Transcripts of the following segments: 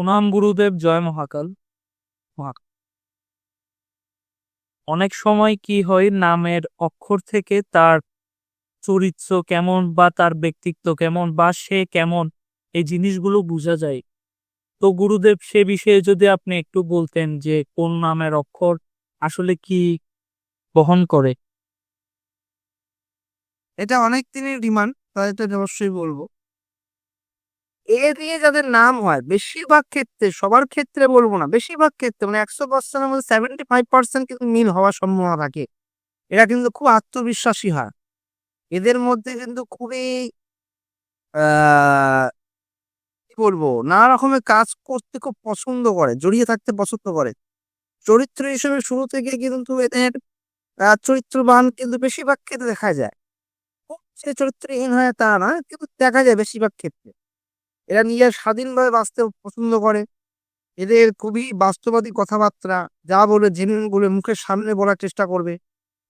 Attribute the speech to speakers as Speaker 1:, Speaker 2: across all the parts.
Speaker 1: প্রণাম গুরুদেব, জয় মহাকাল। অনেক সময় কি হয়, নামের অক্ষর থেকে তার চরিত্র কেমন বা তার ব্যক্তিত্ব কেমন বা সে কেমন, এই জিনিসগুলো বোঝা যায়। তো গুরুদেব, সে বিষয়ে যদি আপনি একটু বলতেন যে কোন নামের অক্ষর আসলে কি বহন করে।
Speaker 2: এটা অনেক দিনের ডিমান্ড তাদের তো অবশ্যই বলব। এ দিয়ে যাদের নাম হয়, বেশিরভাগ ক্ষেত্রে, সবার ক্ষেত্রে বলব না, বেশিরভাগ ক্ষেত্রে মানে একশো পার্সেন্টের মধ্যে সেভেন্টি ফাইভ পার্সেন্ট কিন্তু মিল হওয়ার সম্ভাবনা থাকে। এরা কিন্তু খুব আত্মবিশ্বাসী হয়। এদের মধ্যে কিন্তু খুবই কি বলব, নানা রকমের কাজ করতে খুব পছন্দ করে, জড়িয়ে থাকতে পছন্দ করে। চরিত্র হিসেবে শুরু থেকে কিন্তু এদের চরিত্রবান কিন্তু বেশিরভাগ ক্ষেত্রে দেখা যায়। খুব সে চরিত্রহীন হয় তা না কিন্তু দেখা যায় বেশিরভাগ ক্ষেত্রে। এরা নিজের স্বাধীনভাবে বাঁচতে পছন্দ করে। এদের খুবই বাস্তবাদী কথাবার্তা, যা বলে জেনুইন বলে মুখের সামনে বলার চেষ্টা করবে।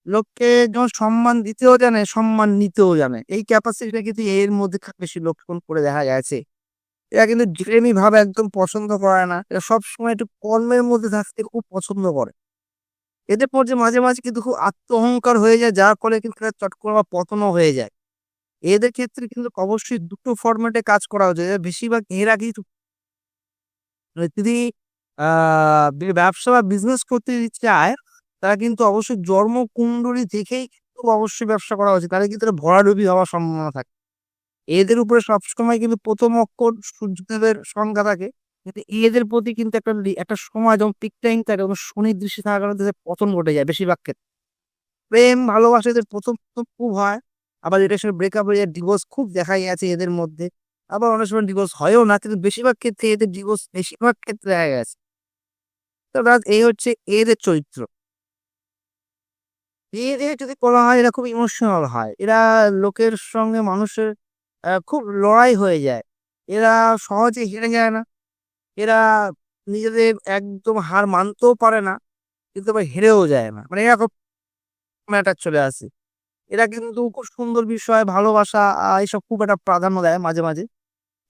Speaker 2: লোককে যখন সম্মান দিতেও জানে, সম্মান নিতেও জানে। এই ক্যাপাসিটিটা কিন্তু এর মধ্যে বেশি লক্ষণ করে দেখা গেছে। এরা কিন্তু জিলেমি ভাবে একদম পছন্দ করে না। এরা সবসময় একটু কর্মের মধ্যে থাকতে খুব পছন্দ করে। এদের মধ্যে মাঝে মাঝে কিন্তু খুব আত্ম অহংকার হয়ে যায়, যার ফলে কিন্তু চট করে পতনও হয়ে যায়। এদের ক্ষেত্রে কিন্তু অবশ্যই দুটো ফরম্যাটে কাজ করা উচিত বেশিরভাগ এরা কিন্তু মানে যদি আহ ব্যবসা বা বিজনেস করতে চায়, তারা কিন্তু অবশ্যই জন্ম কুণ্ডলী দেখেই কিন্তু অবশ্যই ব্যবসা করা উচিত। তাহলে কিন্তু ভরাডুবি হওয়ার সম্ভাবনা থাকে। এদের উপরে সবসময় কিন্তু প্রথম অক্ষর সূর্যদেবের সংখ্যা থাকে। কিন্তু এদের প্রতি কিন্তু একটা একটা সময় যখন পিক টাইম থাকে তখন শনির দৃষ্টি থাকার কারণে পতন ঘটে যায় বেশিরভাগ ক্ষেত্রে। প্রেম, ভালোবাসা এদের প্রথম প্রথম খুব হয়। আবার এটার সঙ্গে ব্রেকআপ হয়ে যায় ডিভোর্স খুব দেখাই আছে এদের মধ্যে। আবার অনেক সময় ডিভোর্স হয়ও না, কিন্তু বেশিরভাগ ক্ষেত্রে এদের ডিভোর্স বেশিরভাগ ক্ষেত্রে দেখা গেছে। তো এই হচ্ছে এদের চরিত্র। এদের যদি বলা হয়, এরা খুব ইমোশনাল হয়। এরা লোকের সঙ্গে মানুষের খুব লড়াই হয়ে যায়। এরা সহজে হেরে যায় না। এরা নিজেদের একদম হার মানতেও পারে না, কিন্তু আবার হেরেও যায় না। মানে এরকম ম্যাটার চলে আসে। এরা কিন্তু খুব সুন্দর বিষয়, ভালোবাসা এসব খুব একটা প্রাধান্য দেয় মাঝে মাঝে।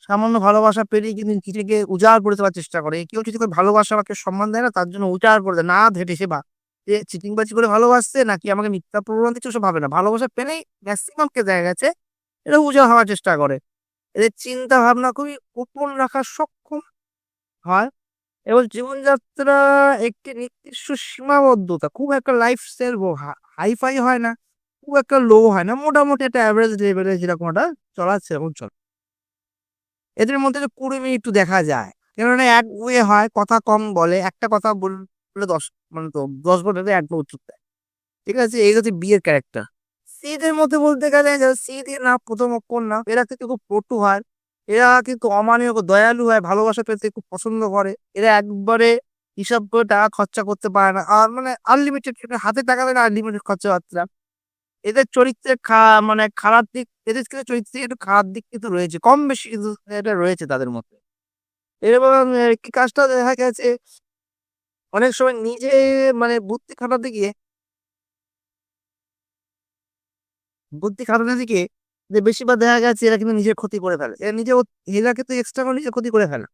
Speaker 2: সামান্য ভালোবাসা পেলেই কিন্তু নিজেকে উজাড় করে দেওয়ার চেষ্টা করে। কেউ যদি ভালোবাসা আমাকে সম্মান দেয় না, তার জন্য উজাড় করে দেয়। না ধেটে সে বা, যে চিটিংবাজি করে ভালোবাসছে নাকি আমাকে মিথ্যা প্রমাণ দিচ্ছে, ওসব ভাবে না। ভালোবাসা পেলেই ম্যাক্সিমাম কে দেখা গেছে এটা উজাড় হওয়ার চেষ্টা করে। এদের চিন্তা ভাবনা খুবই গোপন রাখা সক্ষম হয় এবং জীবনযাত্রা একটি নির্দিষ্ট সীমাবদ্ধতা। খুব একটা লাইফ স্টাইল হাইফাই হয় না। খুব একটা লো হয় না, মোটামুটি একটা অ্যাভারেজ লেভেলে যেরকম একটা চলা সেরকম চলে। এদের মধ্যে কুড়ি মিনিট একটু দেখা যায়, কেননা এক ওয়ে হয়, কথা কম বলে, একটা কথা বললে দশ মানে তো দশ বছরে একবার উত্তর দেয়। ঠিক আছে? এই হচ্ছে বিয়ের ক্যারেক্টার সিদের মধ্যে বলতে গেলে সি দিয়ে না, প্রথম অক্ষর না, এরা কিন্তু খুব পটু হয়, এরা কিন্তু অমানীয় দয়ালু হয়, ভালোবাসা পেতে খুব পছন্দ করে। এরা একবারে হিসাব করে টাকা খরচা করতে পারে না, আর মানে আনলিমিটেড হাতে টাকা দেয় না আনলিমিটেড খরচা বার্তা এদের চরিত্রের খা মানে খারাপ দিক, এদের চরিত্রে একটু খারাপ দিক কিন্তু রয়েছে, কম বেশি এটা রয়েছে তাদের মধ্যে। কি কাজটা দেখা গেছে? অনেক সময় নিজে মানে বুদ্ধি খাটাতে গিয়ে বুদ্ধি খাটাতে দিকে যে বেশিরভাগ দেখা গেছে এরা কিন্তু নিজের ক্ষতি করে ফেলে। এরা নিজে এরা কিন্তু এক্সট্রা নিজের ক্ষতি করে ফেলে।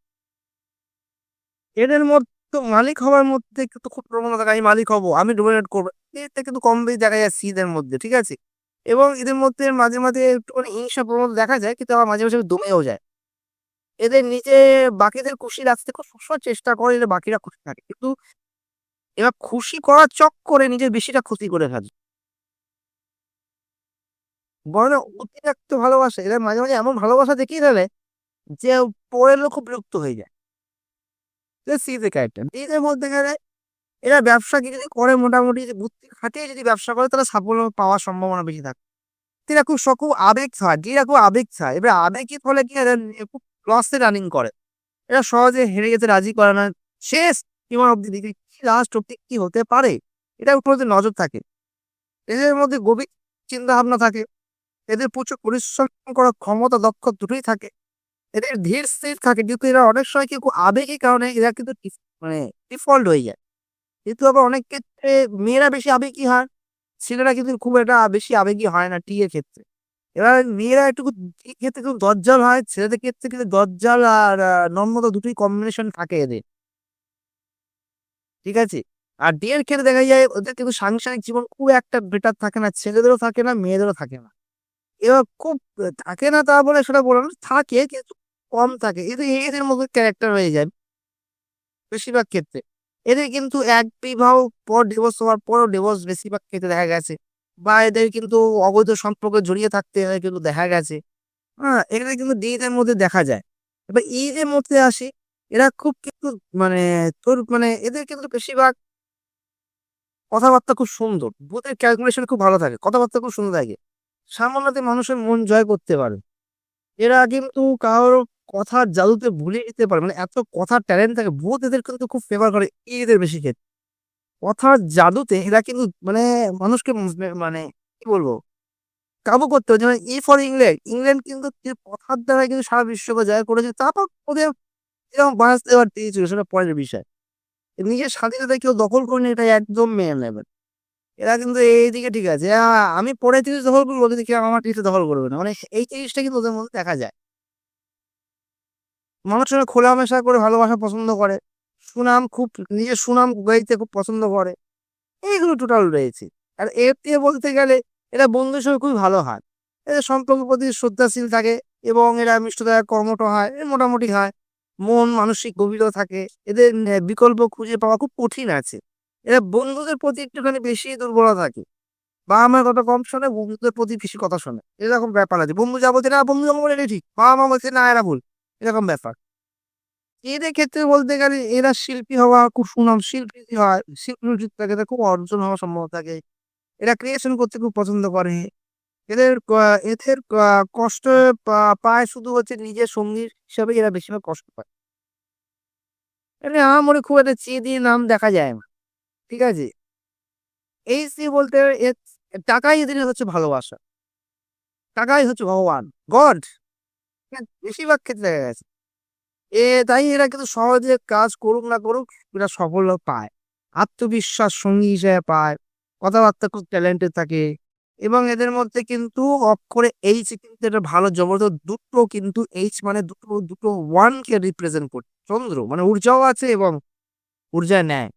Speaker 2: এদের মধ্যে মালিক হওয়ার মধ্যে কিন্তু খুব প্রবণতা, আমি মালিক হব, আমি ডোমিনেট করব। এটা কিন্তু কম বেশি দেখা যায় সিদের মধ্যে, ঠিক আছে? এবং এদের মধ্যে মাঝে মাঝে একটুখানি হিংসা প্রবণতা দেখা যায়, কিন্তু আবার মাঝে মাঝে দমেও যায়। এদের নিজে বাকিদের খুশি রাখতে খুব সবসময় চেষ্টা করে যে বাকিরা খুশি থাকে। কিন্তু এবার খুশি করার চক করে নিজের বেশিটা ক্ষতি করে ফেলে। বরং অতিরিক্ত ভালোবাসা। এরা মাঝে মাঝে এমন ভালোবাসা দেখিয়ে ফেলে যে পরের লোক খুব বিরক্ত হয়ে যায়। সিদের ক্যারেক্টার এদের মধ্যে গেলে এরা ব্যবসা কি যদি করে মোটামুটি বুদ্ধি খাটিয়ে যদি ব্যবসা করে, তাহলে সাফল্য পাওয়ার সম্ভাবনা বেশি থাকে। এরা খুব খুব আবেগ হয়, এরা খুব আবেগ চায়। এবার আবেগের ফলে কি এরা খুব লসে রানিং করে। এরা সহজে হেরে যেতে রাজি করে না। শেষ সীমা অব্দি দিকে কি লাস্ট অব্দি কি হতে পারে? এটা উপর নজর থাকে। এদের মধ্যে গভীর চিন্তা ভাবনা থাকে। এদের প্রচুর পরিশ্রম করার ক্ষমতা দক্ষ দুটোই থাকে। এদের ধীর স্থির থাকে। কিন্তু এরা অনেক সময় কি আবেগের কারণে এরা কিন্তু মানে ডিফল্ট হয়ে যায়। কিন্তু আবার অনেক ক্ষেত্রে মেয়েরা বেশি আবেগী হয়। ছেলেরা কিন্তু খুব একটা বেশি আবেগী হয় না টিয়ের ক্ষেত্রে। এবার মেয়েরা একটু ক্ষেত্রে একটু দজ্জাল হয়। ছেলেদের ক্ষেত্রে কিন্তু দজ্জাল আর নম্রতা দুটোই কম্বিনেশন থাকে এদের। ঠিক আছে? আর ডিয়ের ক্ষেত্রে দেখা যায় ওদের কিন্তু সাংসারিক জীবন খুব একটা বেটার থাকে না। ছেলেদেরও থাকে না, মেয়েদেরও থাকে না। এবার খুব থাকে না তা বলে সেটা বলে না থাকে কিন্তু কম থাকে। এদের এদের মধ্যে ক্যারেক্টার হয়ে যায় বেশিরভাগ ক্ষেত্রে। এদের কিন্তু এক বিবাহ পর ডিভোর্স হওয়ার পরও ডিভোর্স বেশিরভাগ ক্ষেত্রে দেখা গেছে। বা এদের কিন্তু অবৈধ সম্পর্কে জড়িয়ে থাকতে এদের কিন্তু দেখা গেছে। হ্যাঁ এখানে কিন্তু ডিদের মধ্যে দেখা যায়। এবার ঈদের মধ্যে আসি, এরা খুব কিন্তু মানে তোর মানে এদের কিন্তু বেশিরভাগ কথাবার্তা খুব সুন্দর। বুথের ক্যালকুলেশন খুব ভালো থাকে, কথাবার্তা খুব সুন্দর থাকে। সামান্যতে মানুষের মন জয় করতে পারে। এরা কিন্তু কারোর কথার জাদুতে ভুলে যেতে পারে। মানে এত কথার ট্যালেন্ট থাকে ভূত এদের কিন্তু খুব ফেভার করে এদের বেশি ক্ষেত্রে কথার জাদুতে এরা কিন্তু মানে মানুষকে মানে কি বলব? কাবু করতে হবে যেমন ই ফর ইংল্যান্ড ইংল্যান্ড কিন্তু কথার দ্বারা কিন্তু সারা বিশ্বকে জয় করেছে, তারপর ওদের এরকম বাঁচতে দেওয়ার দিয়েছিল সেটা পরের বিষয়। নিজের স্বাধীনতা কেউ দখল করেনি এটা একদম মেনে নেবেন এরা কিন্তু এইদিকে ঠিক আছে। আমি পরে জিনিস দখল করব, ওদের দিকে আমার দখল করবে না। মানে এই জিনিসটা কিন্তু ওদের মধ্যে দেখা যায়। মানুষেরা খোলামেশা করে ভালোবাসা পছন্দ করে। সুনাম খুব, নিজের সুনাম গাইতে খুব পছন্দ করে। এইগুলো টোটাল রয়েছে। আর এর দিয়ে বলতে গেলে, এরা বন্ধুর সঙ্গে খুবই ভালো হয়। এদের সম্পর্কের প্রতি শ্রদ্ধাশীল থাকে এবং এরা মিষ্টতা কর্মঠ হয় মোটামুটি হয়। মন, মানসিক গভীরও থাকে। এদের বিকল্প খুঁজে পাওয়া খুব কঠিন আছে। এরা বন্ধুদের প্রতি একটুখানি বেশি দুর্বল থাকে। বাবা মার কথা কম শোনে, বন্ধুদের প্রতি বেশি কথা শোনে। এরকম ব্যাপার আছে। বন্ধু যা বলছে না, বন্ধু যখন বলে ঠিক। বাবা মা বলছে, না, এরা ভুল। এরকম ব্যাপার। এদের ক্ষেত্রে বলতে গেলে এরা শিল্পী হওয়া খুব সুনাম, শিল্পী হয় শিল্পী থাকে খুব অর্জন হওয়ার সম্ভব থাকে। এরা ক্রিয়েশন করতে খুব পছন্দ করে। এদের এদের কষ্ট পায় শুধু হচ্ছে নিজের সঙ্গী হিসাবে এরা বেশিরভাগ কষ্ট পায়। এমনি আমার মনে খুব একটা দিয়ে নাম দেখা যায় না। ঠিক আছে? এই সি বলতে টাকাই এদের হচ্ছে ভালোবাসা। টাকাই হচ্ছে ভগবান। গড! বেশিরভাগ ক্ষেত্রে দেখা গেছে। এ তাই এরা কিন্তু সহজে কাজ করুক না করুক, এরা সফল পায়। আত্মবিশ্বাস সঙ্গী হিসেবে পায়, কথাবার্তা খুব ট্যালেন্টেড থাকে এবং এদের মধ্যে কিন্তু অক্ষরে এইচ কিন্তু এটা ভালো জবরদস্ত দুটো কিন্তু এইচ মানে দুটো দুটো ওয়ানকে রিপ্রেজেন্ট করছে। চন্দ্র মানে ঊর্জাও আছে এবং ঊর্জা নেয়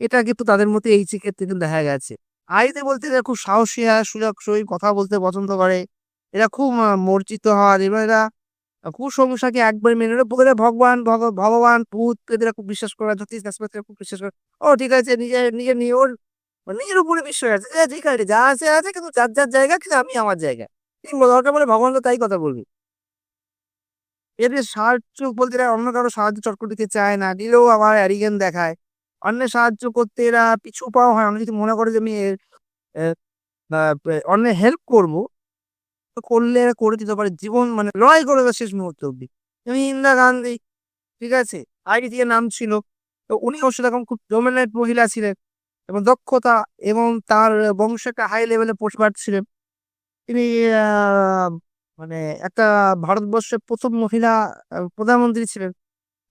Speaker 2: এটা কিন্তু তাদের মধ্যে এইচ ক্ষেত্রে কিন্তু দেখা গেছে। আইতে বলতে এরা খুব সাহসী হয় সুযোগসই কথা বলতে পছন্দ করে। এরা খুব মর্জিত হয় এবং এরা কুসংস্কারকে একবার মেনে বলে ভগবান, ভগ- ভগবান, ভূত, এদের খুব বিশ্বাস করে জ্যোতিষ খুব বিশ্বাস করে ও ঠিক আছে নিজের নিজের নিয়ে ওর নিজের উপরে বিশ্বাস আছে। ঠিক আছে, যা আছে আছে, কিন্তু যার যার জায়গা, কিন্তু আমি আমার জায়গা। ঠিক দরকার বলে ভগবান তো তাই কথা বলবি। এদের সাহায্য বলতে এরা অন্য কারও সাহায্য চট করে চায় না, দিলেও আবার অ্যারিগেন দেখায়। অন্যের সাহায্য করতে এরা পিছু পাওয়া হয় আমি যদি মনে করে যে আমি অন্যের হেল্প করব করলে এরা করে দিতে পারে। জীবন মানে লড়াই করে দেবে শেষ মুহূর্ত অব্দি যেমন ইন্দিরা গান্ধী, ঠিক আছে? আগে থেকে নাম ছিল। তো উনি অবশ্য তখন খুব ডোমিনেট মহিলা ছিলেন এবং দক্ষতা এবং তার বংশ একটা হাই লেভেলে পরিবার ছিলেন। তিনি মানে একটা ভারতবর্ষের প্রথম মহিলা প্রধানমন্ত্রী ছিলেন।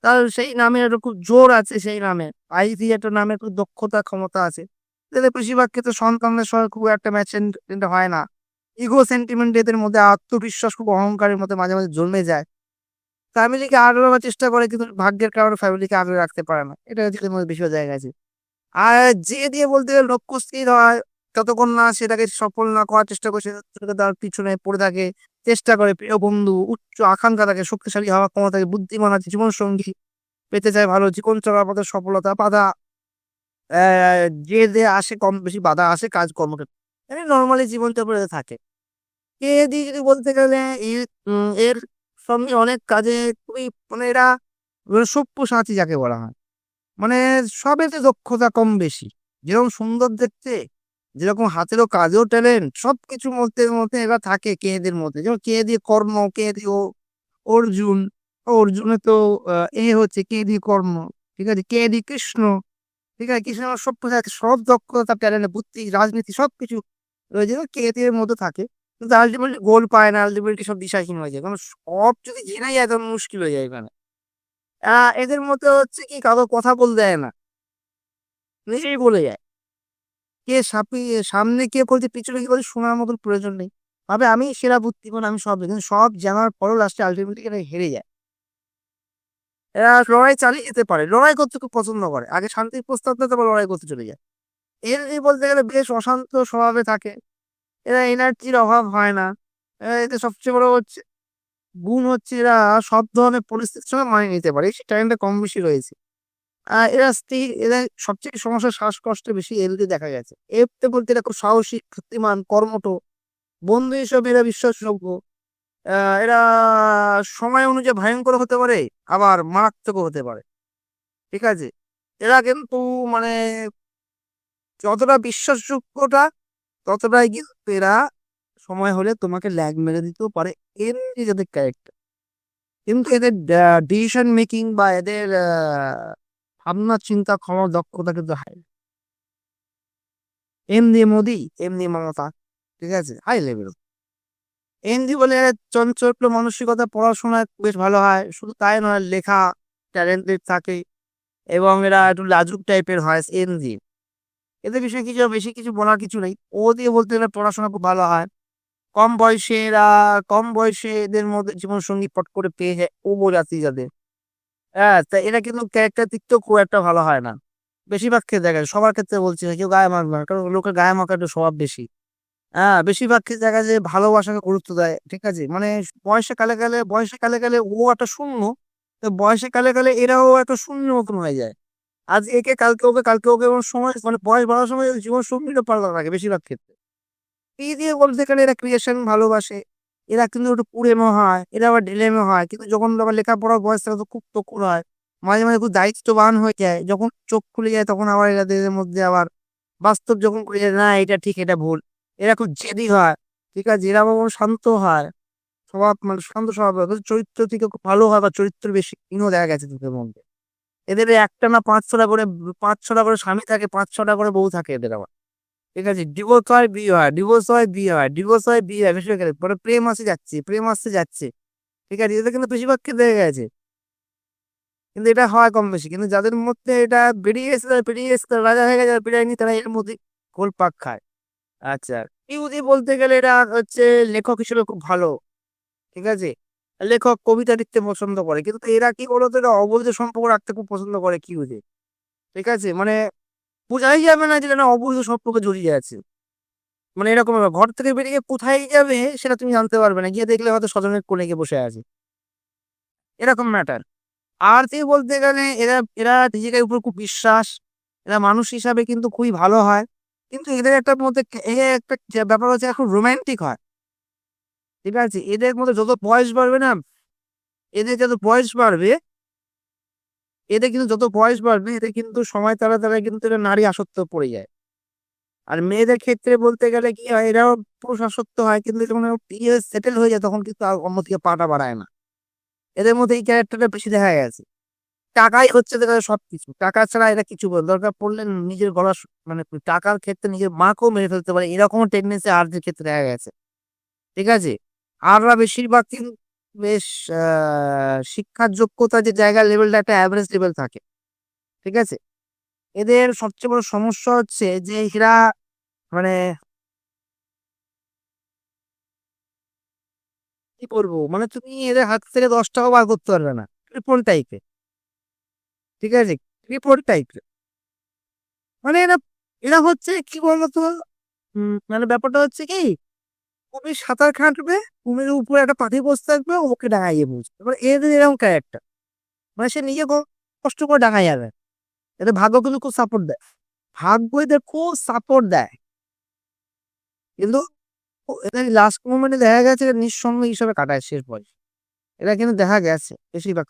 Speaker 2: তার সেই নামে একটা খুব জোর আছে সেই নামে। আইভি একটা নামে খুব দক্ষতা, ক্ষমতা আছে। বেশিরভাগ ক্ষেত্রে সন্তানদের সঙ্গে খুব একটা ম্যাচ হয় না। ইগো সেন্টিমেন্ট এদের মধ্যে আত্মবিশ্বাস খুব অহংকারের মধ্যে মাঝে মাঝে জন্মে যায়। ফ্যামিলিকে আগলে রাখার চেষ্টা করে কিন্তু ভাগ্যের কারণে ফ্যামিলিকে আগলে রাখতে পারে না। এটা হচ্ছে মধ্যে বেশি জায়গা আছে আর যে দিয়ে বলতে গেলে লক্ষ্য স্থির হয় ততক্ষণ না সেটাকে সফল না করার চেষ্টা করে সেটাকে তার পিছনে পড়ে থাকে, চেষ্টা করে প্রিয় বন্ধু, উচ্চ আকাঙ্ক্ষা থাকে, শক্তিশালী হওয়ার থাকে, বুদ্ধিমান আছে জীবন সঙ্গী পেতে চায় ভালো জীবন চলার পথে সফলতা, বাধা যে আসে কম বেশি বাধা আসে কাজ কর্মক্ষেত্রে এমনি নর্মালি জীবনযাপনে থাকে। কে যদি বলতে গেলে এর এর সঙ্গে অনেক কাজে খুবই মানে এরা মানে সব্যসাচী যাকে বলা হয়। মানে সবেতে দক্ষতা কম বেশি। যেরকম সুন্দর দেখতে, যেরকম হাতেরও কাজেও ট্যালেন্ট সব কিছুর মধ্যে মধ্যে এরা থাকে কে এদের মধ্যে। যেমন কে দিয়ে কর্ম, কে দিয়ে ও- অর্জুন, অর্জুনে তো এ হচ্ছে কে দিয়ে কর্ম, ঠিক আছে? কে দিয়ে কৃষ্ণ, ঠিক আছে? কৃষ্ণ সব সব দক্ষতা ট্যালেন্ট বুদ্ধি, রাজনীতি সব কিছু কে দিয়ে এর মধ্যে থাকে। কিন্তু আলটিমেটলি গোল পায় না আলটিমেটলি সব দিশাহীন হয়ে যায়। কারণ সব যদি জেনে যায় তখন মুশকিল হয়ে যায় এখানে। এদের মধ্যে হচ্ছে কি কারও কথা বলতে দেয় না। নিজেই বলে যায়। কে সাপি, সামনে কে বলছে, পিছনে কি বলছে, শোনার মতন প্রয়োজন নেই। ভাবে আমি সেরা বুদ্ধিমান, আমি সব কিন্তু সব জানার পরেও লাস্টে আলটিমেটলি এরা হেরে যায়। এরা লড়াই চালিয়ে যেতে পারে। লড়াই করতে খুব পছন্দ করে। আগে শান্তির প্রস্তাব দেয়, তারপর লড়াই করতে চলে যায়। এনজি বলতে গেলে বেশ অশান্ত স্বভাবে থাকে। এরা এনার্জির অভাব হয় না। এতে সবচেয়ে বড় হচ্ছে, গুণ হচ্ছে এরা সব ধরনের পরিস্থিতির সঙ্গে মানিয়ে নিতে পারে সেই টাইমটা কম বেশি রয়েছে। আর এরা স্থির এরা সবচেয়ে সমস্যা শ্বাসকষ্টে বেশি এলতে দেখা গেছে। এফতে বলতে এরা খুব সাহসী, শক্তিমান, কর্মঠ, বন্ধু হিসেবে এরা বিশ্বাসযোগ্য। এরা সময় অনুযায়ী ভয়ঙ্কর হতে পারে, আবার মারাত্মকও হতে পারে। ঠিক আছে? এরা কিন্তু মানে যতটা বিশ্বাসযোগ্যটা, ততটাই কিন্তু এরা সময় হলে তোমাকে ল্যাগ মেরে দিতেও পারে এমনি যাদের ক্যারেক্টার কিন্তু এদের ডিসিশন মেকিং বা এদের ভাবনা, চিন্তা, ক্ষমা, দক্ষতা কিন্তু হাই এমনি মোদি এমনি মমতা ঠিক আছে? হাই লেভেল এমনি বলে চঞ্চল মানসিকতা পড়াশোনায় বেশ ভালো হয়, শুধু তাই নয়, লেখা ট্যালেন্টেড থাকে এবং এরা একটু লাজুক টাইপের হয় এমজি এদের বিষয়ে কিছু বেশি কিছু বলার কিছু নেই। ও দিয়ে বলতে গেলে পড়াশোনা খুব ভালো হয়। কম বয়সে এরা কম বয়সে এদের মধ্যে জীবন সঙ্গী পট করে পেয়ে যায় ও জাতি যাদের। হ্যাঁ তা এরা কিন্তু ক্যারেক্টার দিক তো খুব একটা ভালো হয় না। বেশিরভাগ ক্ষেত্রে দেখা যায়, সবার ক্ষেত্রে বলছি না, কেউ গায়ে মাখবে না, কারণ লোকের গায়ে মাখার একটু স্বভাব বেশি। হ্যাঁ বেশিরভাগ ক্ষেত্রে দেখা যায় ভালোবাসাকে গুরুত্ব দেয়, ঠিক আছে? মানে বয়সে কালে কালে বয়সে কালে কালে ও একটা শূন্য, তো বয়সে কালে কালে এরাও একটা শূন্য মতন হয়ে যায়। আজ একে কালকে ওকে কালকে ওকে এমন সময় মানে বয়স বাড়ার সময় জীবন সঙ্গীটা পাল্টা থাকে বেশিরভাগ ক্ষেত্রে। এই দিয়ে বলতে গেলে এরা ক্রিয়েশন ভালোবাসে, এরা কিন্তু একটু পুড়েমো হয়, এরা আবার ঢিলেমো হয়। কিন্তু যখন আবার লেখাপড়ার বয়স থাকে তো খুব তকুর হয়, মাঝে মাঝে খুব দায়িত্ববান হয়ে যায়। যখন চোখ খুলে যায় তখন আবার এরা এদের মধ্যে আবার বাস্তব যখন করে যায় না, এটা ঠিক, এটা ভুল। এরা খুব জেদি হয়, ঠিক আছে? এরা আবার শান্ত হয়। স্বভাব মানে শান্ত স্বভাব চরিত্র থেকে ভালো হয় বা চরিত্র বেশি কিনো দেখা গেছে তোদের মধ্যে। এদের একটা না পাঁচ ছটা করে, পাঁচ ছটা করে স্বামী থাকে, পাঁচ ছটা করে বউ থাকে এদের আবার। ঠিক আছে? ডিভোর্স হয়, বিয়ে হয় ডিভোর্স হয়, বিয়ে হয় ডিভোর্স হয়, বিয়ে হয় বেশিরভাগ। পরে প্রেম আসে, যাচ্ছে, প্রেম আসতে যাচ্ছে। ঠিক আছে? এদের কিন্তু বেশিরভাগ ক্ষেত্রে দেখা গেছে। কিন্তু এটা হয় কম বেশি। কিন্তু যাদের মধ্যে এটা বেরিয়ে গেছে তারা বেরিয়ে গেছে তারা রাজা হয়ে গেছে, বেরিয়ে তারা এর মধ্যে গোল পাক খায়। আচ্ছা। ইউদি বলতে গেলে এটা হচ্ছে লেখক হিসেবে খুব ভালো। ঠিক আছে? লেখক কবিতা লিখতে পছন্দ করে। কিন্তু এরা কি বলতো? এরা অবৈধ সম্পর্ক রাখতে খুব পছন্দ করে। কি কিউদি ঠিক আছে? মানে বোঝাই যাবে না যে এটা অবৈধ সম্পর্কে জড়িয়ে আছে। মানে এরকম। ঘর থেকে বেরিয়ে কোথায় যাবে সেটা তুমি জানতে পারবে না। গিয়ে দেখলে হয়তো স্বজনের কোলে গিয়ে বসে আছে। এরকম ম্যাটার আর তুই বলতে গেলে এরা এরা নিজেকে উপর খুব বিশ্বাস। এরা মানুষ হিসাবে কিন্তু খুবই ভালো হয়। কিন্তু এদের একটা মধ্যে একটা ব্যাপার হচ্ছে এখন রোমান্টিক হয়। ঠিক আছে? এদের মধ্যে যত বয়স বাড়বে না, এদের যত বয়স বাড়বে, এদের কিন্তু যত বয়স বাড়বে, এদের কিন্তু সময় তারা তারা কিন্তু এরা নারী আসক্ত পড়ে যায়। আর মেয়েদের ক্ষেত্রে বলতে গেলে কি হয়, এরাও পুরুষ আসক্ত হয়, কিন্তু যখন বিয়ে সেটেল হয়ে যায়, তখন কিন্তু আর অন্যদিকে পাটা বাড়ায় না। এদের মধ্যে এই ক্যারেক্টারটা বেশি দেখা গেছে। টাকাই হচ্ছে দেখা যায় সবকিছু। টাকা ছাড়া এরা কিছু বলে দরকার পড়লে নিজের গলা মানে টাকার ক্ষেত্রে নিজের মাকেও মেরে ফেলতে পারে এরকম টেন্ডেন্সি আরদের ক্ষেত্রে দেখা গেছে। ঠিক আছে? আররা বেশিরভাগ কিন্তু বেশ শিক্ষার যোগ্যতা যে জায়গা লেভেলটা একটা অ্যাভারেজ লেভেল থাকে। ঠিক আছে? এদের সবচেয়ে বড় সমস্যা হচ্ছে যে এরা মানে কি করব মানে তুমি এদের হাত থেকে দশ টাকা বার করতে পারবে না। ক্রিপল টাইপের ঠিক আছে? ক্রিপল টাইপের মানে এরা এরা হচ্ছে কি বলতো? মানে ব্যাপারটা হচ্ছে কি কুমির সাঁতার কাটবে, কুমিরের উপরে একটা পাখি বসে থাকবে, ওকে ডাঙাইয়ে বুঝবে এবার এদের এরকম ক্যারেক্টার মানে সে নিজে কষ্ট করে ডাঙাই যাবে এদের ভাগ্য কিন্তু খুব সাপোর্ট দেয়। ভাগ্য এদের খুব সাপোর্ট দেয়। কিন্তু এদের লাস্ট মোমেন্টে দেখা গেছে এরা নিঃসঙ্গ হিসাবে কাটায় শেষ বয়স। এরা কিন্তু দেখা গেছে বেশিরভাগ।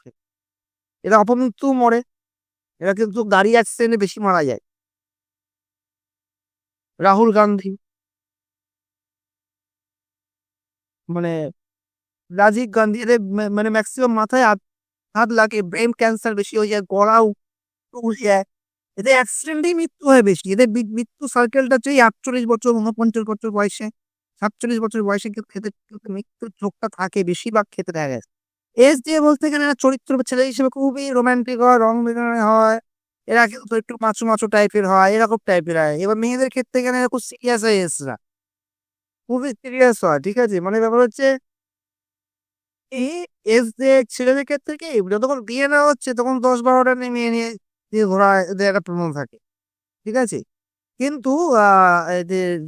Speaker 2: এরা অপমৃত্যু মরে। এরা কিন্তু গাড়ি অ্যাক্সিডেন্টে বেশি মারা যায়। রাহুল গান্ধী। মানে রাজীব গান্ধী, এদের মানে ম্যাক্সিমাম মাথায় হাত হাত লাগে ব্রেন ক্যান্সার বেশি হয়ে যায় গড়াও উঠে যায়। এদের অ্যাক্সিডেন্টেই মৃত্যু হয় বেশি। এদের মৃত্যু সার্কেলটা হচ্ছে আটচল্লিশ বছর উনপঞ্চাশ বছর বয়সে, সাতচল্লিশ বছর বয়সে এদের কিন্তু মৃত্যুর ঝোঁকটা থাকে বেশিরভাগ ক্ষেত্রে দেখা গেছে। এস দিয়ে বলতে গেলে এরা চরিত্র, ছেলে হিসেবে খুবই রোমান্টিক হয়, রং বেরঙের হয়, এরা কিন্তু একটু মাছু মাছু টাইপের হয়, এরকম টাইপের হয়। এবার মেয়েদের ক্ষেত্রে গেলে এরা খুব সিরিয়াস হয়ে এসরা খুবই সিরিয়াস হয়, ঠিক আছে? মানে ব্যাপার হচ্ছে এই যে ছেলেদের ক্ষেত্রে কি যতক্ষণ বিয়ে না হচ্ছে, তখন দশ বারোটা নিয়ে মেয়ে নিয়ে দিয়ে ঘোরা, এদের একটা প্রবণ থাকে, ঠিক আছে? কিন্তু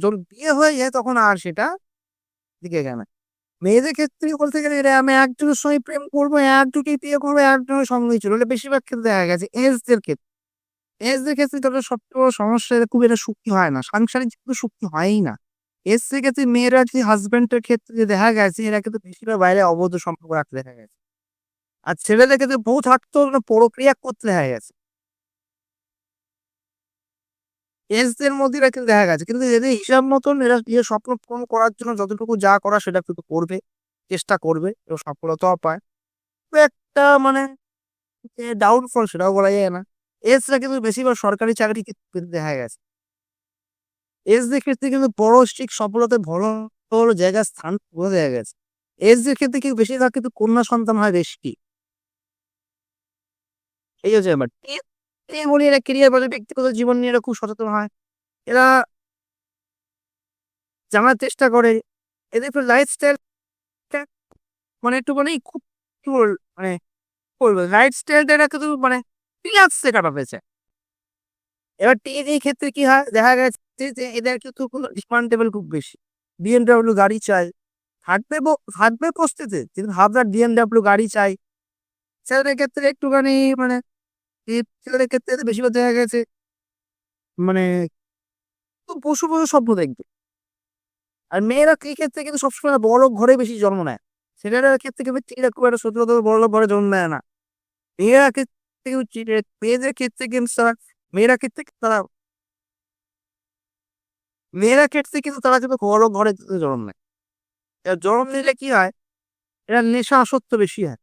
Speaker 2: যখন বিয়ে হয়ে যায়, তখন আর সেটা দিকে কেন মেয়েদের ক্ষেত্রে বলতে গেলে এরা, আমি একজনের সঙ্গে প্রেম করব একজনকে বিয়ে করব, একজনের সঙ্গেই ছিল এটা বেশিরভাগ ক্ষেত্রে দেখা গেছে এজদের ক্ষেত্রে। এজদের ক্ষেত্রে তাদের সবচেয়ে বড় সমস্যা এটা খুব এটা সুখী হয় না, সাংসারিক জীবনে সুখী হয়ই না। এসসি ক্ষেত্রে মেয়েরা যদি হাজবেন্ডের ক্ষেত্রে দেখা গেছে, এরা কিন্তু বেশিরভাগ বাইরে অবৈধ সম্পর্ক রাখতে দেখা গেছে। আর ছেলেদের ক্ষেত্রে বউ থাকতো প্রক্রিয়া করতে দেখা গেছে। এসদের মধ্যে এরা কিন্তু দেখা গেছে। কিন্তু এদের হিসাব মতন এরা বিয়ে স্বপ্ন পূরণ করার জন্য যতটুকু যা করা সেটা কিন্তু করবে, চেষ্টা করবে এবং সফলতাও পায়। একটা মানে ডাউনফল সেটাও বলা যায় না। এসরা কিন্তু বেশিরভাগ সরকারি চাকরি দেখা গেছে। এসদের ক্ষেত্রে কিন্তু বড় স্ট্রিক সফলতার বড় জায়গায় স্থান বোঝা গেছে। এসদের ক্ষেত্রে কিন্তু বেশিরভাগ কিন্তু কন্যা সন্তান হয় বেশি? এই হচ্ছে ব্যাপার। বলি এরা কেরিয়ার বলে ব্যক্তিগত জীবন নিয়ে এরা খুব সচেতন হয়। এরা জানার চেষ্টা করে। এদের লাইফস্টাইল মানে একটু মানে খুব মানে লাইফস্টাইলটা এরা কিন্তু মানে রিল্যাক্সে কাটাতে চায়? এবার টিনের ক্ষেত্রে কি হয়? দেখা গেছে যে এদের কিন্তু কোনো খুব বেশি। বিএমডাব্লিউ গাড়ি চাই। থাকবে ব- থাকবে বস্তিতে কিন্তু হাবড়ার বিএমডাব্লিউ গাড়ি চাই। ছেলেদের ক্ষেত্রে একটুখানি মানে এই ছেলেদের ক্ষেত্রে বেশিরভাগ দেখা গেছে মানে পশু পশু স্বপ্ন দেখবে। আর মেয়েরা এই ক্ষেত্রে কিন্তু সবসময় বড় ঘরে বেশি জন্ম নেয়। ছেলেদের ক্ষেত্রে কিন্তু মেয়েরা খুব একটা সত্যি কথা বড় ঘরে জন্ম নেয় না। মেয়েরা ক্ষেত্রে মেয়েদের ক্ষেত্রে কিন্তু মেয়েরা ক্ষেত্রে তারা মেয়েরা ক্ষেত্রে কিন্তু তারা কিন্তু বড় ঘরে জন্ম নেয়। জন্ম নিলে কি হয়? এরা নেশা আসক্ত বেশি হয়।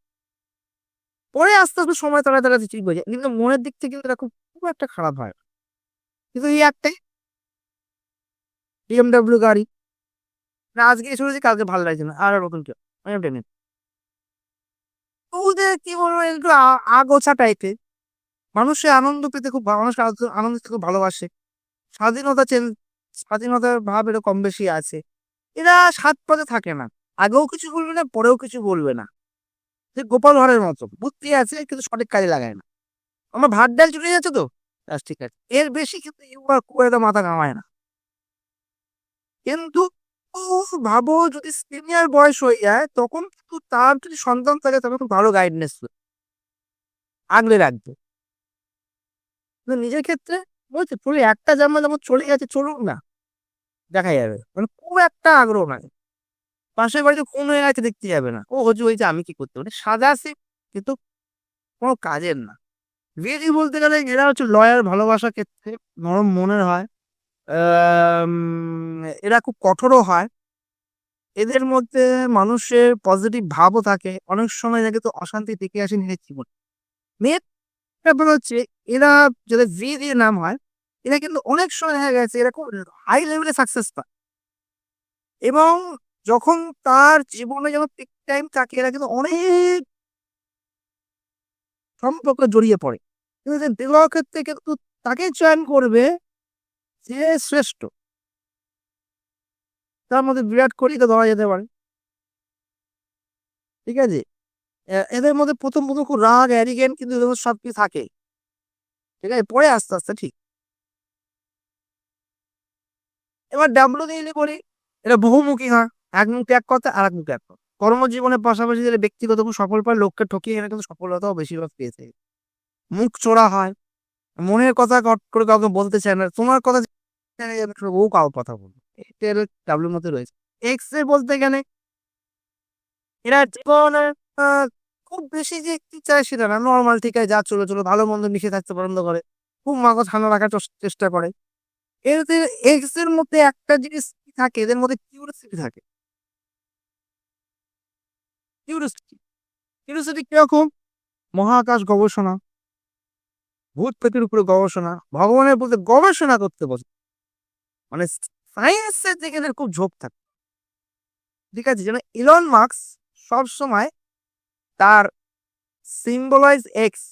Speaker 2: পরে আস্তে আস্তে সময় তারা তারা ঠিক হয়ে যায়। কিন্তু মনের দিক থেকে কিন্তু এরা খুব খুব একটা খারাপ হয় কিন্তু এই একটাই বিএমডাব্লিউ গাড়ি, না, আজকে শুনেছি, কালকে ভালো লাগছে না। আর নতুন কেউ টেনে ওদের কি বলব, একটু আগোছা টাইপের মানুষের আনন্দ পেতে খুব মানুষ আনন্দ খুব ভালোবাসে। স্বাধীনতা চেন, স্বাধীনতার ভাব এটা কম বেশি আছে। এরা সাত পথে থাকে না। আগেও কিছু বলবে না, পরেও কিছু বলবে না। যে গোপাল ভাঁড়ের মতো। বুদ্ধি আছে, কিন্তু সঠিক কাজে লাগায় না। আমার ভাত ডাল চলে যাচ্ছে তো? ঠিক আছে। এর বেশি কিন্তু ইউবার খুব একটা মাথা কামায় না। কিন্তু ভাবো, যদি সিনিয়র বয়স হয়ে যায়, তখন কিন্তু তার যদি সন্তান থাকে তখন খুব ভালো গাইডনেস আগলে রাখবে। কিন্তু নিজের ক্ষেত্রে বলছে, পুরো একটা জামা যেমন চলে গেছে, চলুক না। দেখা যাবে। মানে খুব একটা আগ্রহ নাই। পাশের বাড়িতে খুন হয়ে গেছে, দেখতে যাবে না। ও হচ্ছে হয়েছে আমি কি করতে পারি? সাদা আছে, কিন্তু কোনো কাজের না। রিয়েলি বলতে গেলে এরা হচ্ছে লয়ার ভালোবাসার ক্ষেত্রে নরম মনের হয়। এরা খুব কঠোরও হয়। এদের মধ্যে মানুষের পজিটিভ ভাবও থাকে। অনেক সময় দেখে তো অশান্তি থেকে আসে নিজের জীবন। মেয়ের ব্যাপার হচ্ছে, এরা যাদের ভি দিয়ে নাম হয়, এরা কিন্তু অনেক সময় দেখা গেছে এরা খুব হাই লেভেলে সাকসেস পায়। এবং যখন তার জীবনে যখন পিক টাইম থাকে, এরা কিন্তু অনেক সম্পর্ক জড়িয়ে পড়ে। কিন্তু বিবাহ ক্ষেত্রে কিন্তু তাকে চয়ন করবে যে শ্রেষ্ঠ। তার মধ্যে বিরাট কোহলিকে ধরা যেতে পারে। ঠিক আছে? এদের মধ্যে প্রথম প্রথম খুব রাগ অ্যারিগেন্ট কিন্তু এদের মধ্যে সবকিছু থাকে ঠিক আছে? পরে আস্তে আস্তে ঠিক। এবার ডাব্লু দিয়ে বলি এটা বহুমুখী হয়। এক মুখ এক কথা আর এক মুখে এক কথা কর্মজীবনের পাশাপাশি যারা ব্যক্তিগত খুব সফল পায় লোককে ঠকিয়ে এরা কিন্তু সফলতাও বেশিরভাগ পেয়েছে মুখ চোরা হয়। মনের কথা কট করে কাউকে বলতে চায় না। তোমার কথা ও কাউ কথা বলবে। এটা ডাব্লুর মধ্যে রয়েছে। এক্সের বলতে গেলে এরা জীবনে আহ, খুব বেশি যে কি চায় সেটা না। নর্মাল ঠিক আছে, যা চলো চলো, ভালো মন্দ মিশে থাকতে পছন্দ করে। খুব মাথা ঠান্ডা রাখার চেষ্টা করে। এদের এক্সের মধ্যে একটা জিনিস থাকে? এদের মধ্যে কিউরিয়াসিটি থাকে। কিউরিয়াসিটি কিউরিয়াসিটি কীরকম? মহাকাশ গবেষণা। ভূত পেতের উপরে গবেষণা। ভগবানের বলতে গবেষণা করতে বসে। মানে সায়েন্সের দিকে এদের খুব ঝোঁক থাকে। ঠিক আছে, যেন ইলন মার্কস সব সময় তার সিম্বলাইজ এক্স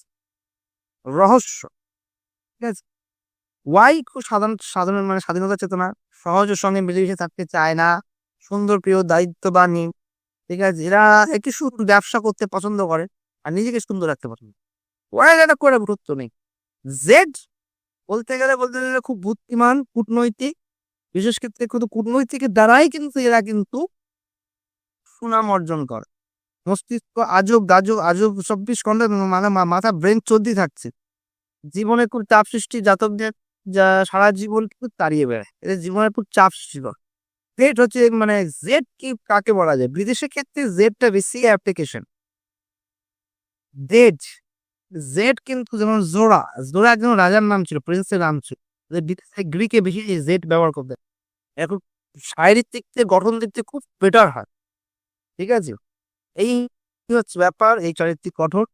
Speaker 2: রহস্য, ঠিক আছে? ওয়াই খুব সাধারণ সাধারণ মানে স্বাধীনতা চেতনা সহজের সঙ্গে মিলেমিশে থাকতে চায় না, সুন্দর, প্রিয়, দায়িত্ববানী, ঠিক আছে? এরা একটু সুন্দর, ব্যবসা করতে পছন্দ করে, আর নিজেকে সুন্দর রাখতে পছন্দ। ওরা এটা করে গুরুত্ব নেই। জেড বলতে গেলে বলতে গেলে খুব বুদ্ধিমান, কূটনৈতিক, বিশেষ ক্ষেত্রে কিন্তু কূটনৈতিকের দ্বারাই কিন্তু এরা কিন্তু সুনাম অর্জন করে। মস্তিষ্ক আজব গাজব আজব চব্বিশ ঘণ্টা মানে মাথা ব্রেন চলতেই থাকছে। জীবনে খুব চাপ সৃষ্টি, জাতকদের যা সারা জীবন কিন্তু তাড়িয়ে বেড়ায়। এদের জীবনে খুব চাপ সৃষ্টি জেড হচ্ছে মানে জেড কি কাকে বলা যায়? বিদেশের ক্ষেত্রে জেডটা বেশি অ্যাপ্লিকেশন জেড জেড কিন্তু যেমন জোড়া জোড়া একজন রাজার নাম ছিল প্রিন্সের নাম ছিল। বিদেশে গ্রিকে বেশি জেড ব্যবহার করতে এখন শারীরিক দিক থেকে গঠন দিক থেকে খুব বেটার হয়। ঠিক আছে? এই হচ্ছে ব্যাপার এই চরিত্রটি গঠন